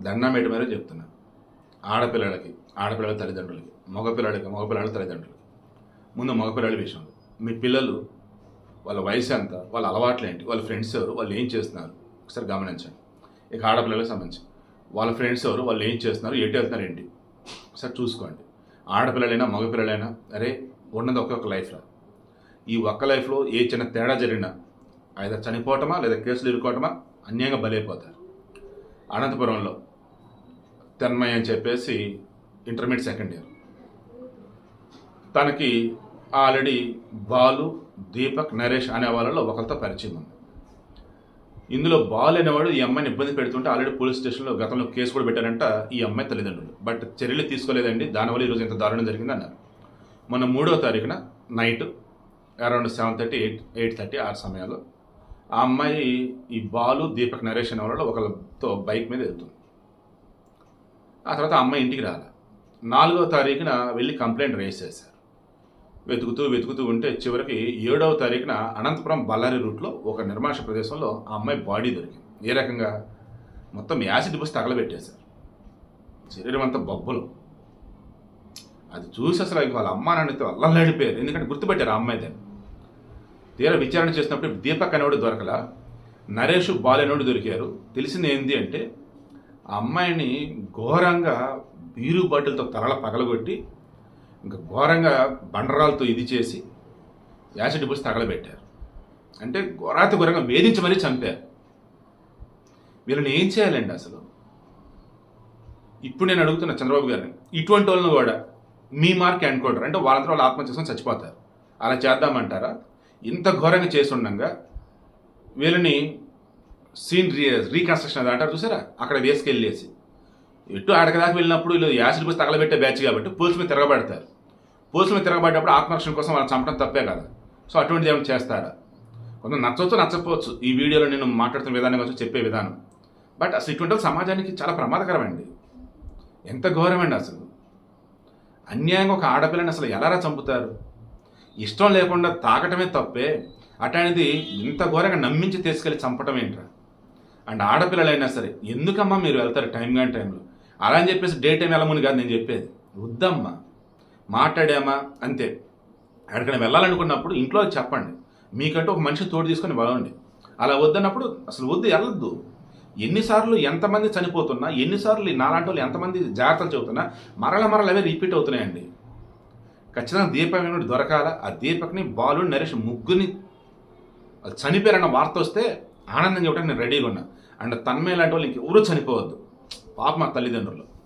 దండం పెట్టి మరీ చెప్తున్నా. ఆడపిల్లలకి ఆడపిల్లల తల్లిదండ్రులకి మగపిల్లలకి మగపిల్లల తల్లిదండ్రులకి. ముందు మగపిల్లల విషయంలో మీ పిల్లలు వాళ్ళ వయసు ఎంత వాళ్ళ అలవాట్లు ఏంటి వాళ్ళ ఫ్రెండ్స్ ఎవరు వాళ్ళు ఏం చేస్తున్నారు? ఒకసారి గమనించండి. ఇక ఆడపిల్లలకు సంబంధించి. వాళ్ళ ఫ్రెండ్స్ ఎవరు వాళ్ళు ఏం చేస్తున్నారు ఎటు వెళ్తున్నారు ఏంటి? ఒకసారి చూసుకోండి. ఆడపిల్లలైనా మగపిల్లలైనా అరే ఉన్నది ఒకే ఒక లైఫ్లో. ఈ ఒక్క లైఫ్లో ఏ చిన్న తేడా జరిగినా either చనిపోవటమా లేదా కేసులు ఇరుకోవటమా అన్యాయంగా బలైపోతారు. అనంతపురంలో తన్మయ్ అని చెప్పేసి ఇంటర్మీడియట్ సెకండ్ ఇయర్. తనకి ఆల్రెడీ బాలు దీపక్ నరేష్ అనే వాళ్ళలో ఒకరితో పరిచయం ఉంది. ఇందులో బాల్ అనేవాడు ఈ అమ్మాయిని ఇబ్బంది పెడుతుంటే ఆల్రెడీ పోలీస్ స్టేషన్లో గతంలో కేసు కూడా పెట్టారంట ఈ అమ్మాయి తల్లిదండ్రులు. బట్ చర్యలు తీసుకోలేదండి. దానివల్ల ఈరోజు ఇంత దారుణం జరిగింది అన్నారు. మొన్న మూడవ తారీఖున night around seven thirty eight eight thirty ఆ సమయంలో ఆ అమ్మాయి ఈ బాలు దీపక్ నరేష్ అనే వాళ్ళలో ఒకరితో బైక్ మీద వెళ్తుంది ఆ తర్వాత అమ్మాయి ఇంటికి రాలి. నాలుగవ తారీఖున వెళ్ళి కంప్లైంట్ రేజ్ చేశారు. వెతుకుతూ వెతుకుతూ ఉంటే చివరికి ఏడవ తారీఖున అనంతపురం బళ్ళారి రూట్లో ఒక నిర్మాష ప్రదేశంలో ఆ అమ్మాయి బాడీ దొరికింది. ఏ రకంగా? మొత్తం యాసిడ్ బస్ తగలబెట్టేశారు. శరీరం అంతా బొబ్బలు. అది చూసి అసలు వాళ్ళ అమ్మ నాన్నతో అల్లలాడిపోయారు ఎందుకంటే గుర్తుపెట్టారు ఆ అమ్మాయి దాన్ని. తీరా విచారణ చేసినప్పుడు దీపక్ అనేవాడు దొరకల. నరేష్ బాల్ దొరికారు. తెలిసింది ఏంది అంటే ఆ అమ్మాయిని ఘోరంగా బీరు బట్టలతో తలల పగలగొట్టి ఇంకా ఘోరంగా బండరాలతో ఇది చేసి యాసిడ్ పూసి తగలబెట్టారు. అంటే ఘోరాతి ఘోరంగా వేధించమని చంపారు. వీళ్ళని ఏం చేయాలండి అసలు? ఇప్పుడు నేను అడుగుతున్నా చంద్రబాబు గారిని ఇటువంటి వాళ్ళని కూడా మీ మార్క్ అనుకుంటారు అంటే వాళ్ళంతా వాళ్ళు ఆత్మహత్య చేసుకొని చచ్చిపోతారు. అలా చేద్దామంటారా? ఇంత ఘోరంగా చేసి ఉండగా వీళ్ళని సీన్ రీ రీకన్స్ట్రక్షన్ అది అంటారు చూసారా? అక్కడ వేసుకెళ్ళేసి ఎటు అడగదాకా వెళ్ళినప్పుడు వీళ్ళు యాసిడ్ పోసి తగలబెట్టే బ్యాచ్ కాబట్టి పోల్స్ మీద తిరగబడతారు. పోల్స్ మీద తిరగబడ్డప్పుడు ఆత్మరక్షణ కోసం వాళ్ళని చంపడం తప్పే కదా. సో అటువంటిది ఏమైనా చేస్తారా కొంత నచ్చవచ్చు నచ్చకపోవచ్చు. ఈ వీడియోలో నేను మాట్లాడుతున్న విధానం కోసం చెప్పే విధానం. బట్ అసలు ఇటువంటి సమాజానికి చాలా ప్రమాదకరమండి. ఎంత ఘోరమండి అసలు. అన్యాయంగా ఒక ఆడపిల్లని అసలు ఎలారా చంపుతారు? ఇష్టం లేకుండా తాకటమే తప్పే. అట్లాంటిది ఇంత ఘోరంగా నమ్మించి తీసుకెళ్ళి చంపటం ఏంట్రా అండ్ ఆడపిల్లలైనా సరే ఎందుకమ్మా మీరు వెళ్తారు టైం కానీ టైంలో అలా అని చెప్పేసి డే టైం వెళ్ళమని కాదు నేను చెప్పేది. వద్దమ్మా మాట్లాడామా అంతే. ఎక్కడికైనా వెళ్ళాలనుకున్నప్పుడు ఇంట్లో చెప్పండి. మీకంటూ ఒక మనిషి తోడు తీసుకొని వెళ్ళండి. అలా వద్దన్నప్పుడు అసలు వద్దు వెళ్ళొద్దు. ఎన్నిసార్లు ఎంతమంది చనిపోతున్నా ఎన్నిసార్లు ఈ నాలాంటి వాళ్ళు ఎంతమంది జాగ్రత్తలు చెబుతున్నా మరల మరల అవే రిపీట్ అవుతున్నాయండి. ఖచ్చితంగా దీపం ఏమిటి దొరకాల? ఆ దీపక్ని బాలు నరేష్ ముగ్గురిని చనిపోయారన్న వార్త వస్తే ఆనందంగా ఇవ్వడానికి నేను రెడీగా ఉన్నా. అండ్ తన్మే లాంటి వాళ్ళు ఇంకెవరూ చనిపోవద్దు. పాప మా తల్లిదండ్రులు.